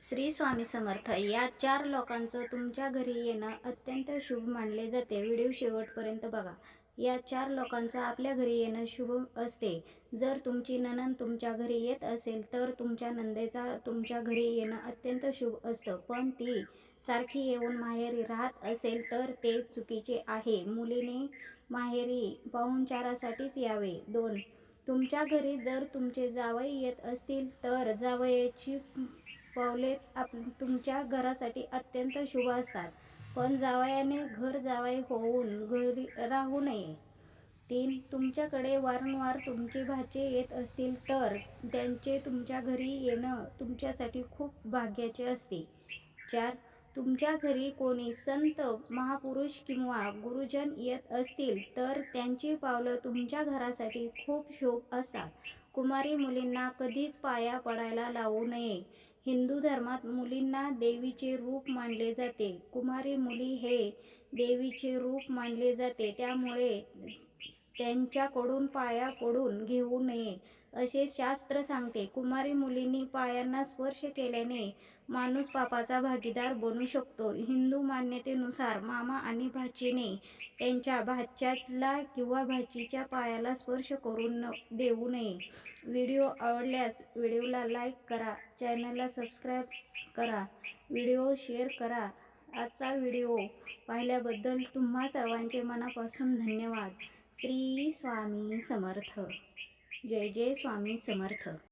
श्री स्वामी समर्थ या चार लोकांचं तुमच्या घरी येणं अत्यंत शुभ मानले जाते. व्हिडिओ शेवटपर्यंत बघा. या चार लोकांचं आपल्या घरी येणं शुभ असते. जर तुमची ननन तुमच्या घरी येत असेल तर तुमच्या नंदेचा तुमच्या घरी येणं अत्यंत शुभ असतं. पण ती सारखी येऊन माहेरी राहत असेल तर ते चुकीचे आहे. मुलीने माहेरी पाहुणचारासाठीच यावे. दोन तुमच्या घरी जर तुमचे जावई येत असतील तर जावयाची पावले आप तुमच्या घरासाठी अत्यंत शुभ असतात. पण जावयाने घर जावई होऊन घरी राहू नये. तीन तुमच्याकडे वारंवार तुमचे भाचे येत असतील तर त्यांचे तुमच्या घरी येणं तुमच्यासाठी खूप भाग्याचे असते. चार तुमच्या घरी कोणी संत महापुरुष किंवा गुरुजन येत असतील तर त्यांची पावलं तुमच्या घरासाठी खूप शोभ असतात. कुमारी मुलींना कधीच पाया पडायला लावू नये. हिंदू धर्मात मुलींना देवीचे रूप मानले जाते. कुमारी मुली हे देवीचे रूप मानले जाते. त्यामुळे त्यांच्याकडून पाया पडून घेऊ नये. असे शास्त्र सांगते कुमारी मुलींनी पायांना स्पर्श केल्याने माणूस पापाचा भागीदार बनू शकतो. हिंदू मान्यतेनुसार मामा आणि भाचीने त्यांच्या भाच्याला किंवा भाचीच्या पायाला स्पर्श करून न देऊ नये. व्हिडिओ आवडल्यास व्हिडिओला लाईक करा चॅनलला सबस्क्राईब करा व्हिडिओ शेअर करा. आजचा व्हिडिओ पाहिल्याबद्दल तुम्हा सर्वांचे मनापासून धन्यवाद. श्री स्वामी समर्थ. जय जय स्वामी समर्थ.